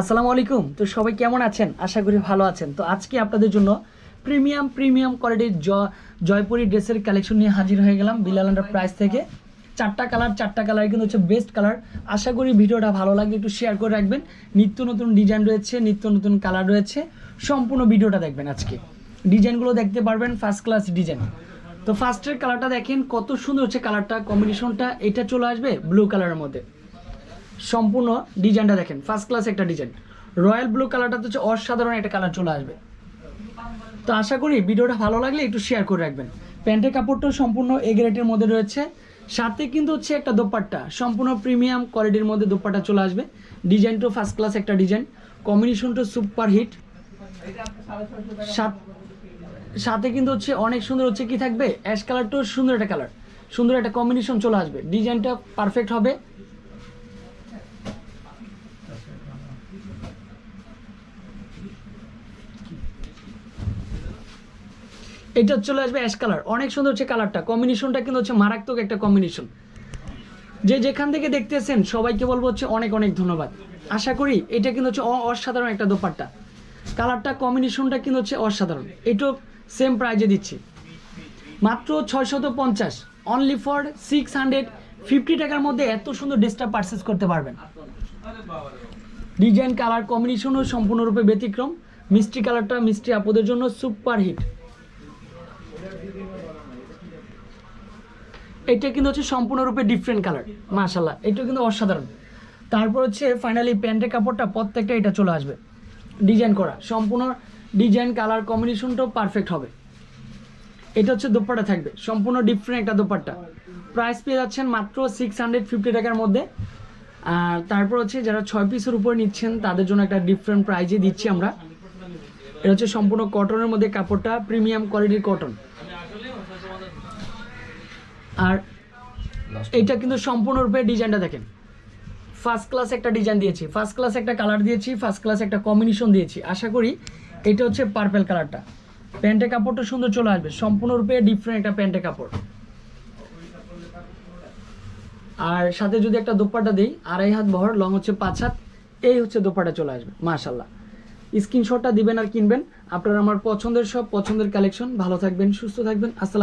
আসসালামু আলাইকুম। তো সবাই কেমন আছেন? আশা করি ভালো আছেন। তো আজকে আপনাদের জন্য প্রিমিয়াম প্রিমিয়াম কোয়ালিটির জয়পুরি ড্রেসের কালেকশন নিয়ে হাজির হয়ে গেলাম বিলাল আন্ডার প্রাইস থেকে। চারটা কালার চারটা কালার কিন্তু হচ্ছে বেস্ট কালার আশা করি ভিডিওটা ভালো লাগবে একটু শেয়ার করে রাখবেন। নিত্য নতুন ডিজাইন রয়েছে, নিত্য নতুন কালার রয়েছে। সম্পূর্ণ ভিডিওটা দেখবেন আজকে। ডিজাইনগুলো দেখতে পারবেন ফার্স্ট ক্লাস ডিজাইন তো ফার্স্টের কালারটা দেখেন, কত সুন্দর হচ্ছে কালারটা কম্বিনেশনটা এটা চলে আসবে ব্লু কালারের মধ্যে। সম্পূর্ণ ডিজাইনটা দেখেন ফার্স্ট ক্লাস একটা ডিজাইন। রয়্যাল ব্লু কালারটা হচ্ছে অসাধারণ একটা কালার চলে আসবে। তো আশা করি ভিডিওটা ভালো লাগলে একটু শেয়ার করে রাখবেন। প্যান্টের কাপড়টাও সম্পূর্ণ এ গ্রেডের মধ্যে রয়েছে। সাথে কিন্তু হচ্ছে একটা দোপাট্টা, সম্পূর্ণ প্রিমিয়াম কোয়ালিটির মধ্যে দোপাট্টা চলে আসবে। ডিজাইনটাও ফার্স্ট ক্লাস একটা ডিজাইন কম্বিনেশনটা সুপার হিট সাথে কিন্তু হচ্ছে অনেক সুন্দর হচ্ছে কি থাকবে? অ্যাশ কালারটাও সুন্দর একটা কালার সুন্দর একটা কম্বিনেশন চলে আসবে। ডিজাইনটা পারফেক্ট হবে। এটা চলে আসবে অ্যাশ কালার অনেক সুন্দর হচ্ছে কালারটা কম্বিনেশনটা কিন্তু হচ্ছে মারাত্মক একটা কম্বিনেশন যে যেখান থেকে দেখতেছেন, সবাইকে বলব হচ্ছে অনেক অনেক ধন্যবাদ। আশা করি এটা কিন্তু হচ্ছে অসাধারণ একটা দোপাট্টা। কালারটা কম্বিনেশনটা কিন্তু হচ্ছে অসাধারণ। এটাও সেম প্রাইজে দিচ্ছি। মাত্র ছয়শত পঞ্চাশ। Only for six hundred fifty টাকার মধ্যে এত সুন্দর ড্রেসটা পারচেস করতে পারবেন। ডিজাইন কালার কম্বিনেশনও সম্পূর্ণরূপে ব্যতিক্রম। মিষ্টি কালারটা মিষ্টি আপদের জন্য সুপার হিট এটা কিন্তু হচ্ছে সম্পূর্ণরূপে ডিফারেন্ট কালার মাশাল্লাহ এটা কিন্তু অসাধারণ। তারপর হচ্ছে ফাইনালি প্যান্টের কাপড়টা প্রত্যেকটা এটা চলে আসবে। ডিজাইন করা, সম্পূর্ণ ডিজাইন কালার কম্বিনেশনটাও পারফেক্ট হবে। এটা হচ্ছে দোপাট্টা থাকবে, সম্পূর্ণ ডিফারেন্ট একটা দোপাট্টা। প্রাইস পেয়ে যাচ্ছেন মাত্র সিক্স হান্ড্রেড ফিফটি টাকার মধ্যে। আর তারপর হচ্ছে যারা ছয় পিসের উপরে নিচ্ছেন, তাদের জন্য একটা ডিফারেন্ট প্রাইজে দিচ্ছি আমরা। এটা হচ্ছে সম্পূর্ণ কটনের মধ্যে কাপড়টা প্রিমিয়াম কোয়ালিটির কটন আর এটা কিন্তু সম্পূর্ণরূপে ডিজাইনটা দেখেন। ফার্স্ট ক্লাস একটা ডিজাইন দিয়েছি ফার্স্ট ক্লাস একটা কালার দিয়েছি ফার্স্ট ক্লাস একটা কম্বিনেশন দিয়েছি। আশা করি এটা হচ্ছে পার্পেল কালারটা প্যান্টের কাপড়টা সুন্দর চলে আসবে সম্পূর্ণরূপে ডিফারেন্ট একটা প্যান্টের কাপড়। আর সাথে যদি একটা দোপাট্টা দিই আড়াই হাত বহর লং হচ্ছে পাঁচ হাত এই হচ্ছে দোপাট্টা চলে আসবে মাশাল্লাহ স্ক্রিনশটটা দিবেন আর কিনবেন। আপনার আমার পছন্দের সব পছন্দের কালেকশন ভালো থাকবেন সুস্থ থাকবেন। আসসালাম